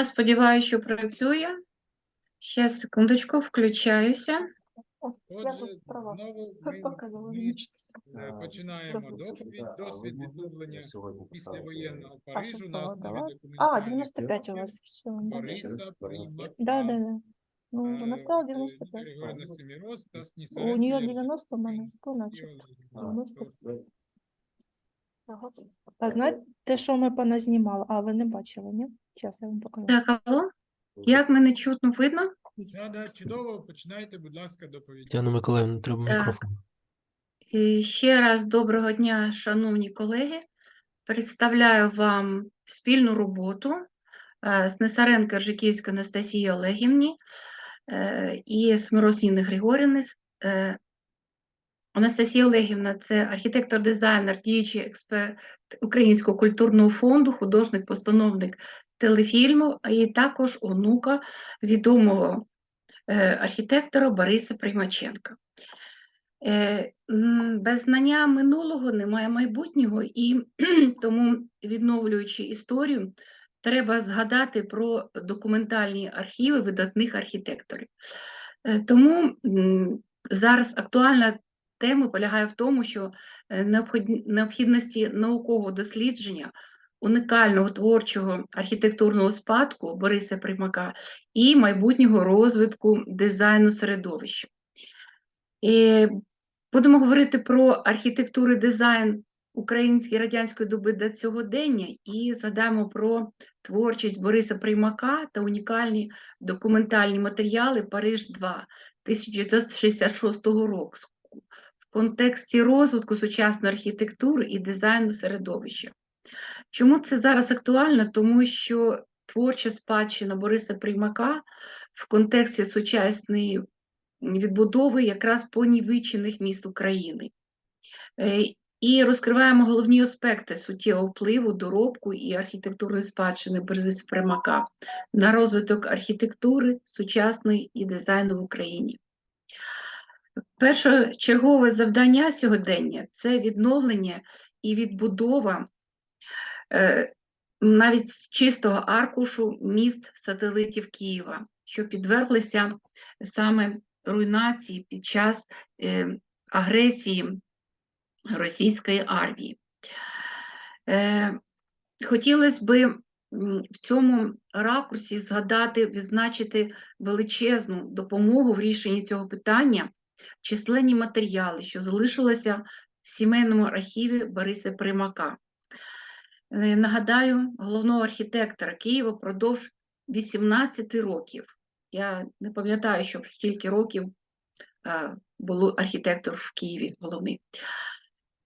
Я сподіваюся, а що працює. Ще секундочку, включаюся. Отже, знову ми, починаємо доповідь, досвід відновлення післявоєнного Парижу на основі документів. А, 95 у вас. Париса, Прима, да, да, да. Ну, вона стала 95. У нее 90, у мене 100, значить. 95. А знаєте, що ми поназнімали? А, ви не бачили, ні? Зараз я вам покажу. Так, алло, як мене чутно видно? Да, да, чудово, починайте, будь ласка, доповідь. Тетяна Миколаївна, треба Так. мікрофон. І ще раз доброго дня, шановні колеги. Представляю вам спільну роботу е, Снесаренка Ржиківської Анастасії Олегівні е, і Смирос Ніни Григорівни. Е, Анастасія Олегівна це архітектор-дизайнер, діючий експерт Українського культурного фонду, художник-постановник телефільму, і також онука відомого е, архітектора Бориса Приймаченка. Е, Без знання минулого немає майбутнього, і тому, відновлюючи історію, треба згадати про документальні архіви видатних архітекторів. Е, Тому зараз актуальна тема полягає в тому, що е, необхідності наукового дослідження унікального творчого архітектурного спадку Бориса Примака і майбутнього розвитку дизайну середовища. І будемо говорити про архітектуру дизайн української радянської доби до сьогодення і згадаємо про творчість Бориса Приймака та унікальні документальні матеріали Париж 2 1966 року контексті розвитку сучасної архітектури і дизайну середовища. Чому це зараз актуально? Тому що творча спадщина Бориса Приймака в контексті сучасної відбудови якраз понівечених міст України. Е, І розкриваємо головні аспекти суттєвого впливу, доробку і архітектурної спадщини Бориса Примака на розвиток архітектури сучасної і дизайну в Україні. Першочергове завдання сьогодення це відновлення і відбудова е, навіть з чистого аркушу міст сателитів Києва, що підверглися саме руйнації під час е, агресії російської армії. Е, Хотілося б в цьому ракурсі згадати, відзначити величезну допомогу в рішенні цього питання, численні матеріали, що залишилися в сімейному архіві Бориса Примака. Е, Нагадаю, головного архітектора Києва впродовж 18 років. Я не пам'ятаю, щоб стільки років е, було архітектор в Києві головний.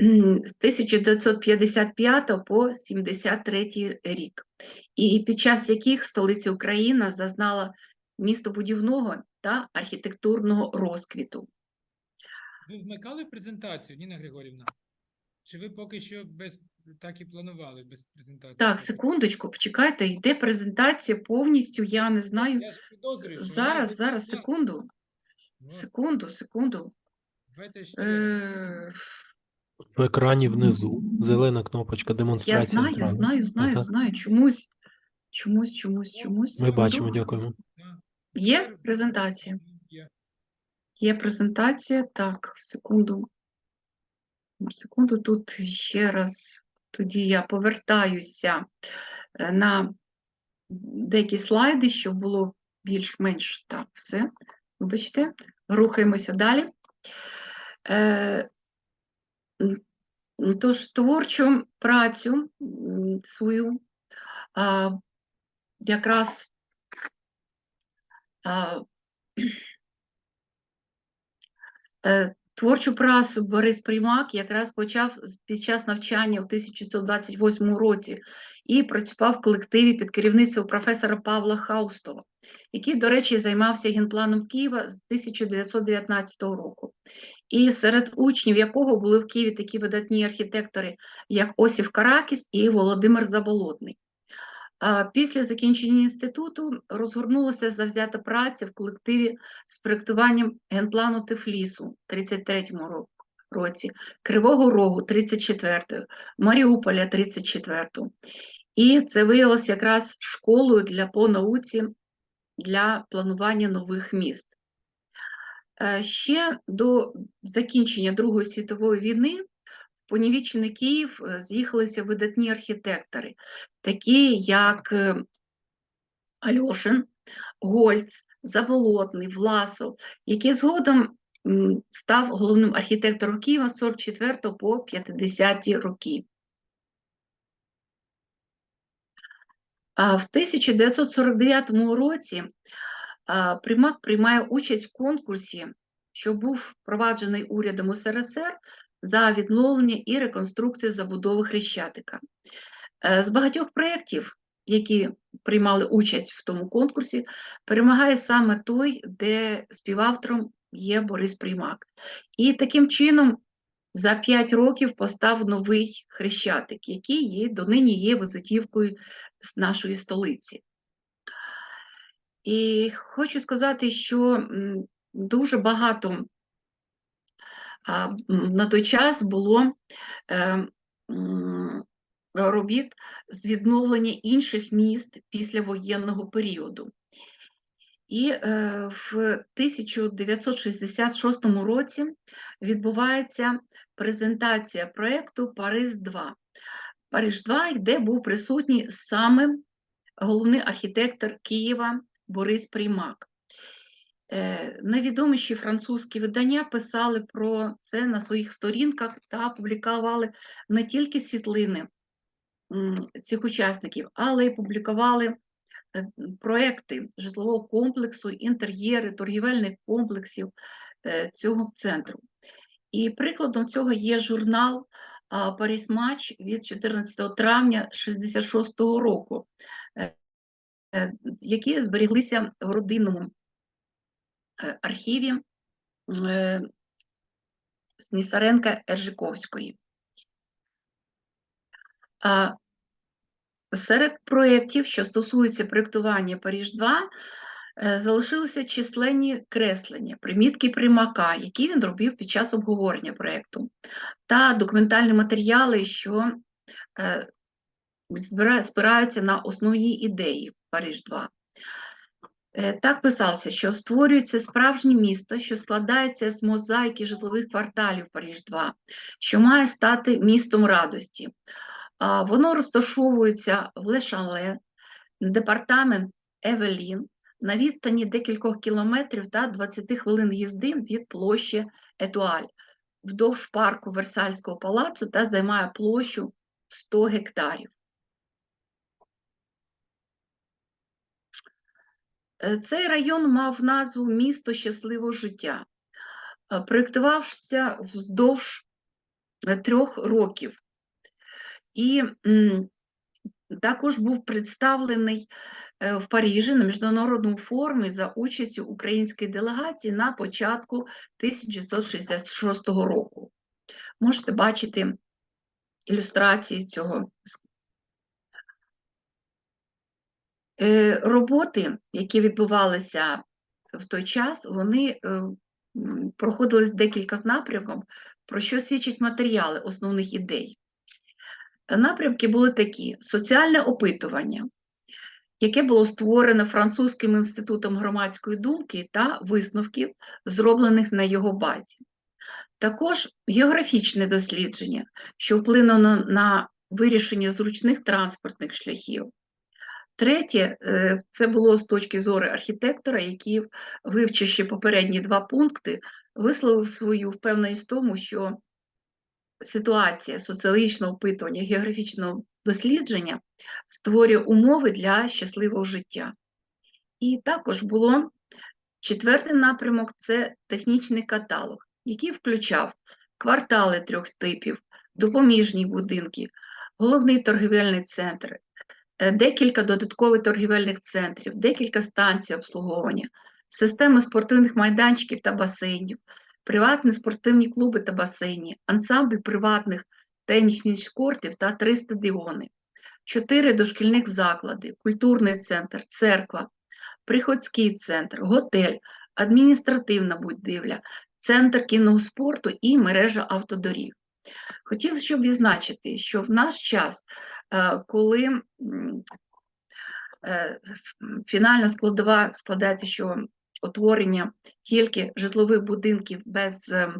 З 1955 по 73 рік, і під час яких столиця України зазнала містобудівного та архітектурного розквіту. Ви вмикали презентацію, Ніна Григорівна? Чи ви поки що без так і планували без презентації? Так, секундочку, почекайте, йде презентація повністю, я не знаю. Я ж підозрюю, що Зараз, йде зараз, секунду, От, секунду, секунду. давайте ще. Е, В екрані внизу зелена кнопочка Я демонстрація знаю, екрану. знаю, знаю, Ага. знаю. Чомусь, чомусь, чомусь, чомусь. Ми секунду. бачимо, дякуємо. Є презентація? Є. Презентація. Так, секунду. Секунду, тут ще раз. Тоді я повертаюся е, на деякі слайди, щоб було більш-менш так, все. Вибачте, рухаємося далі. Е, Тож творчу працю свою якраз Творчу працю Борис Приймак якраз почав під час навчання у 1928 році і працював в колективі під керівництвом професора Павла Хаустова, який, до речі, займався генпланом Києва з 1919 року. І серед учнів якого були в Києві такі видатні архітектори, як Осів Каракіс і Володимир Заболотний. Після закінчення інституту розгорнулася завзята праця в колективі з проєктуванням генплану Тифлісу 33-му ро- році, Кривого Рогу 34-го, Маріуполя 34-го. І це виявилося якраз школою для по науці для планування нових міст. Е, Ще до закінчення Другої світової війни понівічений Київ е, з'їхалися видатні архітектори, такі як е, Альошин, Гольц, Заболотний, Власов, який згодом став головним архітектором Києва з 44 по 50 роки. А в 1949 році Примак приймає участь в конкурсі, що був впроваджений урядом СРСР за відновлення і реконструкцію забудови Хрещатика. Е, З багатьох проєктів, які приймали участь в тому конкурсі, перемагає саме той, де співавтором є Борис Приймак. І таким чином за 5 років постав новий Хрещатик, який є, донині є визитівкою нашої столиці. І хочу сказати, що дуже багато на той час було е, робіт з відновлення інших міст після воєнного періоду. І е, в 1966 році відбувається презентація проєкту Париж-2. Париж-2, де був присутній саме головний архітектор Києва Борис Приймак. Е, Найвідоміші французькі видання писали про це на своїх сторінках та публікували не тільки світлини цих учасників, але й публікували е, проекти житлового комплексу, інтер'єри, торгівельних комплексів е, цього центру. І прикладом цього є журнал Паріс Матч від 14 травня 66 року, які зберіглися в родинному архіві е, Снісаренка Ержиковської. Серед проєктів, що стосуються проєктування Паріж-2, е, залишилися численні креслення, примітки Примака, які він робив під час обговорення проєкту, та документальні матеріали, що е, спираються на основні ідеї Париж-2. Е, Так писалося, що створюється справжнє місто, що складається з мозаїки житлових кварталів Париж-2, що має стати містом радості. Воно розташовується в Лешале, департамент Евелін, на відстані декількох кілометрів та 20 хвилин їзди від площі Етуаль, вдовж парку Версальського палацу та займає площу 100 гектарів. Цей район мав назву Місто щасливого життя. Е, Проєктувався вздовж е, трьох років. І також був представлений е, в Парижі на міжнародному форумі за участю української делегації на початку 1966 року. Можете бачити ілюстрації цього. Е, Роботи, які відбувалися в той час, вони е, проходили з декількох напрямків, про що свідчать матеріали основних ідей. Напрямки були такі: соціальне опитування, яке було створено Французьким інститутом громадської думки та висновків, зроблених на його базі. Також географічне дослідження, що вплинуло на вирішення зручних транспортних шляхів. Третє, е, це було з точки зору архітектора, який, вивчивши попередні два пункти, висловив свою впевненість в тому, що ситуація соціологічного опитування, географічного дослідження створює умови для щасливого життя. І також було четвертий напрямок це технічний каталог, який включав квартали трьох типів, допоміжні будинки, головний торгівельний центр, декілька додаткових торгівельних центрів, декілька станцій обслуговування, системи спортивних майданчиків та басейнів, приватні спортивні клуби та басейні, ансамбль приватних тенісних кортів та три стадіони, чотири дошкільних заклади, культурний центр, церква, приходський центр, готель, адміністративна будівля, центр кінного спорту і мережа автодоріг. Хотілося щоб відзначити, що в наш час е, коли м, е, фінальна складова складається, що утворення тільки житлових будинків без е,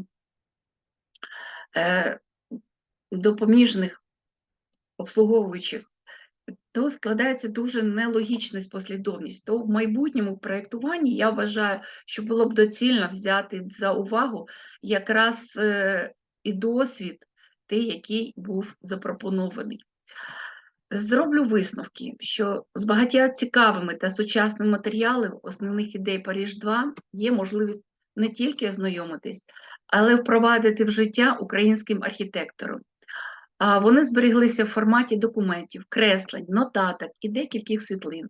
е, допоміжних обслуговуючих, то складається дуже нелогічність послідовність. То в майбутньому проєктуванні я вважаю, що було б доцільно взяти за увагу якраз е, і досвід, той, який був запропонований. Зроблю висновки, що з багаття цікавими та сучасними матеріалами основних ідей Паріж 2 є можливість не тільки ознайомитись, але впровадити в життя українським архітектором. А вони зберіглися в форматі документів, креслень, нотаток і декількох світлин.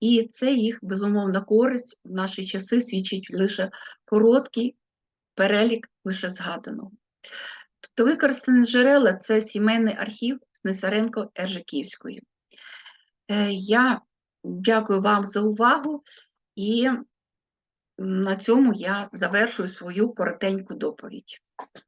І це їх безумовна користь в наші часи свідчить лише короткий перелік лише згаданого. Тобто використані джерела це сімейний архів Снесаренко Ержиківської. Е, Я дякую вам за увагу і на цьому я завершую свою коротеньку доповідь.